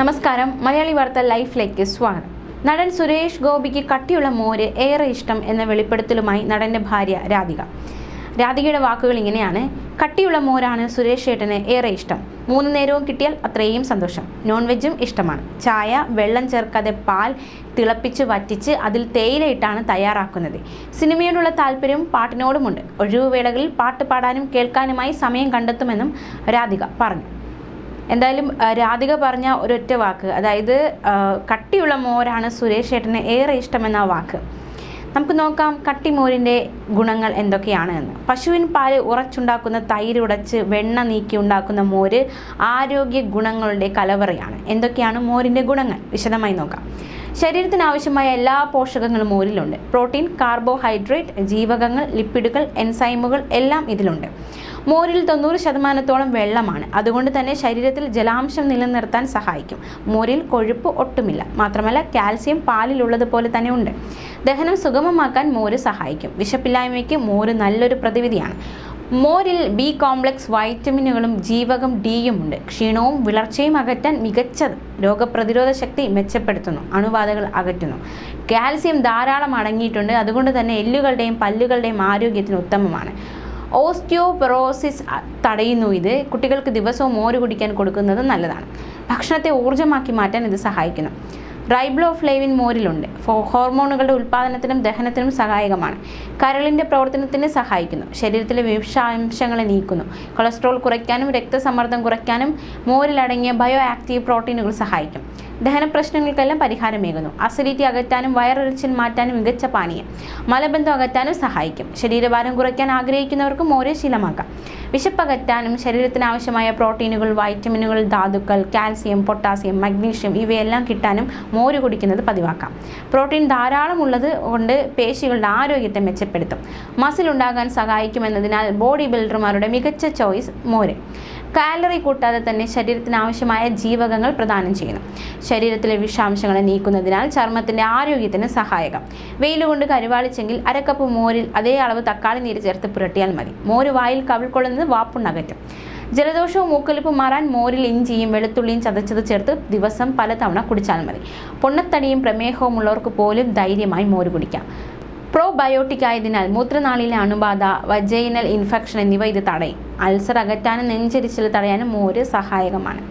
നമസ്കാരം. മലയാളി വാർത്ത ലൈഫിലേക്ക് സ്വാഗതം. നടൻ സുരേഷ് ഗോപിക്ക് കട്ടിയുള്ള മോര് ഏറെ ഇഷ്ടം എന്ന വെളിപ്പെടുത്തലുമായി നടന്റെ ഭാര്യ രാധിക. രാധികയുടെ വാക്കുകൾ ഇങ്ങനെയാണ്. കട്ടിയുള്ള മോരാണ് സുരേഷ് ഏട്ടന് ഏറെ ഇഷ്ടം. മൂന്ന് നേരവും കിട്ടിയാൽ അത്രയും സന്തോഷം. നോൺ വെജും ഇഷ്ടമാണ്. ചായ വെള്ളം ചേർക്കാതെ പാൽ തിളപ്പിച്ച് വറ്റിച്ച് അതിൽ തേയിലയിട്ടാണ് തയ്യാറാക്കുന്നത്. സിനിമയോടുള്ള താല്പര്യവും പാട്ടിനോടുമുണ്ട്. ഒഴിവുവേളകളിൽ പാട്ട് പാടാനും കേൾക്കാനുമായി സമയം കണ്ടെത്തുമെന്നും രാധിക പറഞ്ഞു. എന്തായാലും രാധിക പറഞ്ഞ ഒരൊറ്റ വാക്ക് അതായത് കട്ടിയുള്ള മോരാണ് സുരേഷ് ഏട്ടന് ഏറെ ഇഷ്ടമെന്ന വാക്ക്. നമുക്ക് നോക്കാം കട്ടിമോരിന്റെ ഗുണങ്ങൾ എന്തൊക്കെയാണ് എന്ന്. പശുവിൻ പാൽ ഉറച്ചുണ്ടാക്കുന്ന തൈര് ഉടച്ച് വെണ്ണ നീക്കി ഉണ്ടാക്കുന്ന മോര് ആരോഗ്യ ഗുണങ്ങളുടെ കലവറയാണ്. എന്തൊക്കെയാണ് മോരിന്റെ ഗുണങ്ങൾ? വിശദമായി നോക്കാം. ശരീരത്തിന് ആവശ്യമായ എല്ലാ പോഷകങ്ങളും മോരിലുണ്ട് പ്രോട്ടീൻ കാർബോഹൈഡ്രേറ്റ് ജീവകങ്ങൾ ലിപ്പിഡുകൾ എൻസൈമുകൾ എല്ലാം ഇതിലുണ്ട്. മോരിൽ തൊണ്ണൂറ് ശതമാനത്തോളം വെള്ളമാണ്. അതുകൊണ്ട് തന്നെ ശരീരത്തിൽ ജലാംശം നിലനിർത്താൻ സഹായിക്കും. മോരിൽ കൊഴുപ്പ് ഒട്ടുമില്ല. മാത്രമല്ല കാൽസ്യം പാലിലുള്ളതുപോലെ തന്നെ ഉണ്ട്. ദഹനം സുഗമമാക്കാൻ മോര് സഹായിക്കും. വിശപ്പില്ലായ്മയ്ക്ക് മോര് നല്ലൊരു പ്രതിവിധിയാണ്. മോരിൽ ബി കോംപ്ലക്സ് വൈറ്റമിനുകളും ജീവകം ഡിയും ഉണ്ട്. ക്ഷീണവും വിളർച്ചയും അകറ്റാൻ മികച്ചത് രോഗപ്രതിരോധ ശക്തി മെച്ചപ്പെടുത്തുന്നു. അണുബാധകൾ അകറ്റുന്നു. കാൽസ്യം ധാരാളം അടങ്ങിയിട്ടുണ്ട്. അതുകൊണ്ട് തന്നെ എല്ലുകളുടെയും പല്ലുകളുടെയും ആരോഗ്യത്തിന് ഉത്തമമാണ്. ഓസ്റ്റിയോപെറോസിസ് തടയുന്നു ഇത്. കുട്ടികൾക്ക് ദിവസവും മോര് കുടിക്കാൻ കൊടുക്കുന്നത് നല്ലതാണ്. ഭക്ഷണത്തെ ഊർജമാക്കി മാറ്റാൻ ഇത് സഹായിക്കുന്നു. റൈബ്ലോഫ്ലേവിൻ മോരിലുണ്ട്. ഹോർമോണുകളുടെ ഉൽപ്പാദനത്തിനും ദഹനത്തിനും സഹായകമാണ്. കരളിന്റെ പ്രവർത്തനത്തിന് സഹായിക്കുന്നു. ശരീരത്തിലെ വിഷാംശങ്ങളെ നീക്കുന്നു. കൊളസ്ട്രോൾ കുറയ്ക്കാനും രക്തസമ്മർദ്ദം കുറയ്ക്കാനും മോരിലടങ്ങിയ ബയോ ആക്റ്റീവ് പ്രോട്ടീനുകൾ സഹായിക്കും. ദഹന പ്രശ്നങ്ങൾക്കെല്ലാം പരിഹാരമേകുന്നു. അസിഡിറ്റി അകറ്റാനും വയറിറച്ചിൽ മാറ്റാനും മികച്ച പാനീയം. മലബന്ധം അകറ്റാനും സഹായിക്കും. ശരീരഭാരം കുറയ്ക്കാൻ ആഗ്രഹിക്കുന്നവർക്ക് മോരെ ശീലമാക്കാം. വിശപ്പകറ്റാനും ശരീരത്തിന് ആവശ്യമായ പ്രോട്ടീനുകൾ വൈറ്റമിനുകൾ ധാതുക്കൾ കാൽസ്യം പൊട്ടാസ്യം മഗ്നീഷ്യം ഇവയെല്ലാം കിട്ടാനും മോര് കുടിക്കുന്നത് പതിവാക്കാം. പ്രോട്ടീൻ ധാരാളം ഉള്ളത് കൊണ്ട് പേശികളുടെ ആരോഗ്യത്തെ മെച്ചപ്പെടുത്തും. മസിൽ ഉണ്ടാകാൻ സഹായിക്കുമെന്നതിനാൽ ബോഡി ബിൽഡർമാരുടെ മികച്ച ചോയ്സ് മോര്. കാലറി കൂട്ടാതെ തന്നെ ശരീരത്തിന് ആവശ്യമായ ജീവകങ്ങൾ പ്രദാനം ചെയ്യുന്നു. ശരീരത്തിലെ വിഷാംശങ്ങളെ നീക്കുന്നതിനാൽ ചർമ്മത്തിന്റെ ആരോഗ്യത്തിന് സഹായകം. വെയിലുകൊണ്ട് കരുവാളിച്ചെങ്കിൽ അരക്കപ്പ് മോരിൽ അതേ അളവ് തക്കാളി നീര് ചേർത്ത് പുരട്ടിയാൽ മതി. മോര് വായിൽ കവിൾക്കൊള്ളുന്നത് വാപ്പുണ്ണകറ്റും ജലദോഷവും മൂക്കൊലിപ്പും മാറാൻ മോരിൽ ഇഞ്ചിയും വെളുത്തുള്ളിയും ചതച്ചത് ചേർത്ത് ദിവസം പലതവണ കുടിച്ചാൽ മതി. പൊണ്ണത്തടിയും പ്രമേഹവും ഉള്ളവർക്ക് പോലും ധൈര്യമായി മോര് കുടിക്കാം. പ്രോബയോട്ടിക് ആയതിനാൽ മൂത്രനാളിയിലെ അണുബാധ വജൈനൽ ഇൻഫെക്ഷൻ എന്നിവ ഇത് തടയും. അൾസർ അകറ്റാനും നെഞ്ചരിച്ചിൽ തടയാനും മോര് സഹായകമാണ്.